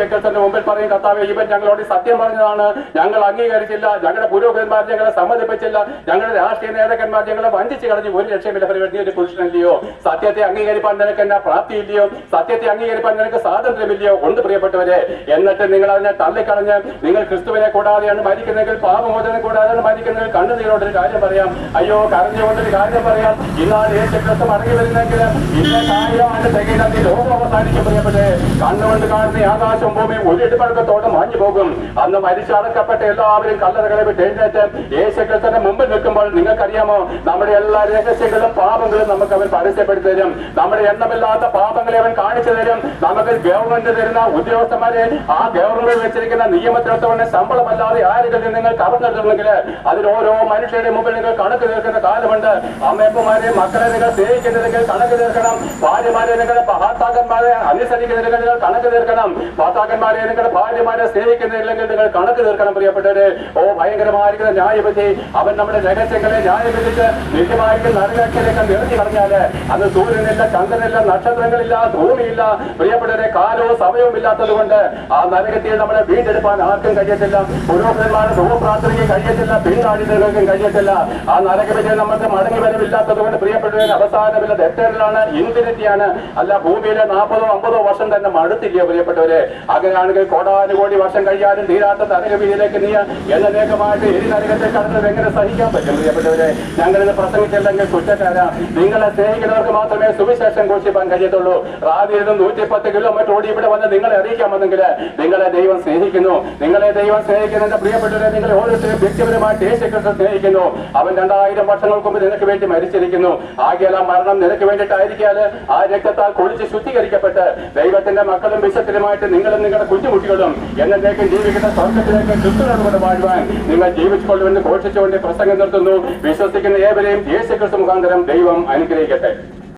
സെക്രട്ടറിന്റെ മുമ്പിൽ പറയും കർത്താവ് ഇവൻ ഞങ്ങളോട് സത്യം പറഞ്ഞതാണ്. ഞങ്ങൾ അംഗീകരിച്ചില്ല. ഞങ്ങളുടെ പുരോഹിതന്മാർ ഞങ്ങളെ സമ്മതിപ്പിച്ചില്ല. ഞങ്ങളുടെ രാഷ്ട്രീയ നേതാക്കന്മാർ ഞങ്ങളെ വഞ്ചിച്ച് കളഞ്ഞു ഒരു ലക്ഷ്യമില്ല പരിപാടി ഒരു പുരുഷനല്ലയോ? സത്യത്തെ അംഗീകരിപ്പാൻ നിനക്ക് എന്നാ പ്രാപ്തിയില്ലയോ? സത്യത്തെ അംഗീകരിപ്പാൻ നിനക്ക് സ്വാതന്ത്ര്യമില്ലയോ? ഉണ്ട് പ്രിയപ്പെട്ടവരെ എന്നിട്ട് നിങ്ങൾ അതിനെ തള്ളിക്കളഞ്ഞ് നിങ്ങൾ ക്രിസ്തുവിനെ കൂടാതെയാണ് മരിക്കുന്നെങ്കിൽ പാപമോചനം കൂടാതെയാണ് മരിക്കുന്നെങ്കിൽ കണ്ണുനീരോടൊരു കാര്യം പറയാം. അയ്യോ കരഞ്ഞുകൊണ്ടൊരു കാര്യം പറയാം. ഇന്നാണ് യേശു ക്രിസ്തു മടങ്ങി വരുന്നെങ്കിൽ ഇന്ന ലോകം അവസാനിക്കും പ്രിയപ്പെട്ടെ കണ്ണുകൊണ്ട് കാണുന്ന ആകാശം ഭൂമിയും ഒരു ഇടിപഴക്കത്തോടെ മാഞ്ഞു പോകും. അന്ന് മരിച്ചടക്കപ്പെട്ട എല്ലാവരും കല്ലറകളെ വിട്ട് എഴുന്നേറ്റ് യേശു ക്രിസ്തുവിന്റെ മുമ്പിൽ നിൽക്കുമ്പോൾ നിങ്ങൾക്കറിയാമോ? നമ്മുടെ എല്ലാ രഹസ്യങ്ങളും പാപങ്ങളും നമുക്ക് അവൻ പരസ്യപ്പെടുത്തി തരും. നമ്മുടെ എണ്ണമില്ലാത്ത പാപങ്ങളെ അവൻ കാണിച്ചു തരും. നമുക്ക് ഗവൺമെന്റ് തരുന്ന ഉദ്യോഗസ്ഥന്മാരെ ആ ഗവൺമെന്റ് വെച്ചിരിക്കുന്ന നിയമത്തിനൊത്തവണ്ണ ശമ്പളമല്ലാതെ ആരെങ്കിലും നിങ്ങൾ കവർന്നെടുത്തിട്ടുണ്ടെങ്കിൽ അതിൽ ഓരോ മനുഷ്യരുടെ മുമ്പിൽ നിങ്ങൾ കണക്ക് തീർക്കുന്ന കാലമുണ്ട്. അമ്മയപ്പന്മാരെ മക്കളെ നിങ്ങൾ സ്നേഹിക്കുന്നില്ലെങ്കിൽ കണക്ക് തീർക്കണം. ഭാര്യമാരെ നിങ്ങളുടെ ഭർത്താക്കന്മാരെ അനുസരിക്കുന്നില്ലെങ്കിൽ നിങ്ങൾ കണക്ക് തീർക്കണം. ഭർത്താക്കന്മാരെ നിങ്ങളുടെ ഭാര്യമാരെ സ്നേഹിക്കുന്നില്ലെങ്കിൽ നിങ്ങൾ കണക്ക് തീർക്കണം പ്രിയപ്പെട്ടത് ഓ ഭയങ്കരമായിരിക്കുന്ന ന്യായവിധി. അവൻ നമ്മുടെ രഹസ്യങ്ങളെ ന്യായവിധിച്ച് നിത്യമായിരിക്കുന്ന നരകത്തിലേക്ക് നിറഞ്ഞു കളഞ്ഞാൽ അന്ന് സൂര്യനില്ല ചന്ദ്രനില്ല നക്ഷത്രങ്ങളില്ല ഭൂമിയില്ല. പ്രിയപ്പെട്ടവരെ കാലവും സമയവും ഇല്ലാത്തത് കൊണ്ട് ആ നരകത്തിൽ നമ്മളെ വീണ്ടെടുപ്പാൻ ആർക്കും കഴിയത്തില്ല. പുരോഹിതന്മാരുടെ സുഖപ്രാർത്ഥനയ്ക്ക് കഴിയത്തില്ല. പിന്നാടികൾക്കും കഴിയത്തില്ല. ആ നരകവിജയ നമുക്ക് മടങ്ങി വരവില്ലാത്തത് കൊണ്ട് പ്രിയപ്പെട്ടവരെ അവസാനമില്ല. എത്തേറിലാണ് ഇൻഫിനിറ്റിയാണ് അല്ല ഭൂമിയിലെ നാൽപ്പതോ അമ്പതോ വർഷം തന്നെ മടുത്തില്ല പ്രിയപ്പെട്ടവരെ? അങ്ങനെയാണെങ്കിൽ കോടാനുകോടി വർഷം കഴിയാനും തീരാത്ത നരകവിധിയിലേക്ക് നീ എന്നേക്കമായിട്ട് എരി നരകത്തെ കടന്നത് എങ്ങനെ സഹിക്കാൻ പറ്റും? പ്രിയപ്പെട്ടവരെ ഞങ്ങളിത് പ്രസംഗിച്ചില്ലെങ്കിൽ കുറ്റക്കാരാ. നിങ്ങളെ സ്നേഹിക്കുന്നവർക്ക് മാത്രമേ സുവിശേഷം ഘോഷിപ്പാൻ കഴിയത്തുള്ളൂ. റാദിയിൽ നിന്ന് നൂറ്റിപ്പത്ത് കിലോമീറ്റർ ഓടി ഇവിടെ വന്ന് നിങ്ങളെ അറിയിക്കാമെന്നെങ്കിൽ നിങ്ങളെ ദൈവം സ്നേഹിക്കുന്നു. നിങ്ങളെ ദൈവം സ്നേഹിക്കുന്നതിന്റെ പ്രിയപ്പെട്ടവരെ നിങ്ങളെ ഓരോരുത്തരും വ്യക്തിപരമായിട്ട് യേശുക്രിസ്തു സ്നേഹിക്കുന്നു. അവൻ രണ്ടായിരം വർഷങ്ങൾക്ക് മുമ്പ് നിനക്ക് വേണ്ടി മരിച്ചിരിക്കുന്നു. ആകെയല്ല മരണം നിനക്ക് വേണ്ടിയിട്ടായിരിക്കാൽ ആ രക്തത്താൽ കുളിച്ച് ശുദ്ധീകരിക്കപ്പെട്ട് ദൈവത്തിന്റെ മക്കളും വിശത്തിലുമായിട്ട് നിങ്ങളും നിങ്ങളുടെ കുഞ്ഞുകുട്ടികളും എന്നേക്കും ജീവിക്കുന്ന സ്വർഗത്തിലേക്ക് ക്രിസ്തുനോട് വാഴുവാൻ നിങ്ങൾ ജീവിച്ചുകൊള്ളുമെന്ന് ഘോഷിച്ചുകൊണ്ട് പ്രസംഗം നിർത്തുന്നു. വിശ്വസിക്കുന്ന ഏവരെയും യേശുക്രിസ്തു മുഖാന്തരം ദൈവം അനുഗ്രഹിക്കട്ടെ.